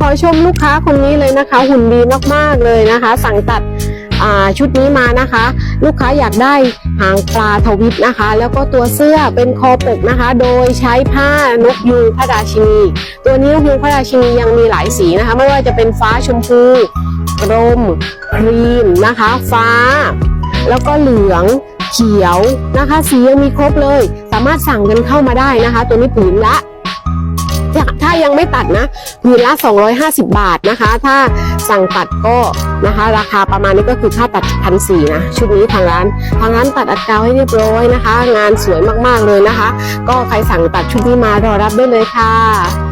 ขอชมลูกค้าคนนี้เลยนะคะ หุ่นดีมากๆเลยนะคะ สั่งตัดชุดนี้มานะคะ ลูกค้าอยากได้หางปลาทวิตนะคะ แล้วก็ตัวเสื้อเป็นคอปกนะคะ โดยใช้ผ้านกยูงพระราชินีตัวนี้นกยูงพระราชินียังมีหลายสีนะคะ ไม่ว่าจะเป็นฟ้าชมพูกรมครีมนะคะ ฟ้า แล้วก็เหลืองเขียวนะคะ สียังมีครบเลย สามารถสั่งกันเข้ามาได้นะคะ ตัวนี้ผืนละ ยังไม่ตัดนะผืนละ 250 บาทนะคะ ถ้าสั่งตัดก็นะคะ ราคาประมาณนี้ก็คือค่าตัดพันสี่นะ ชุดนี้ทางร้าน ทางร้านตัดอัดกาวให้เรียบร้อยนะคะ งานสวยมากๆเลยนะคะ ก็ใครสั่งตัดชุดนี้มารอรับได้เลยค่ะ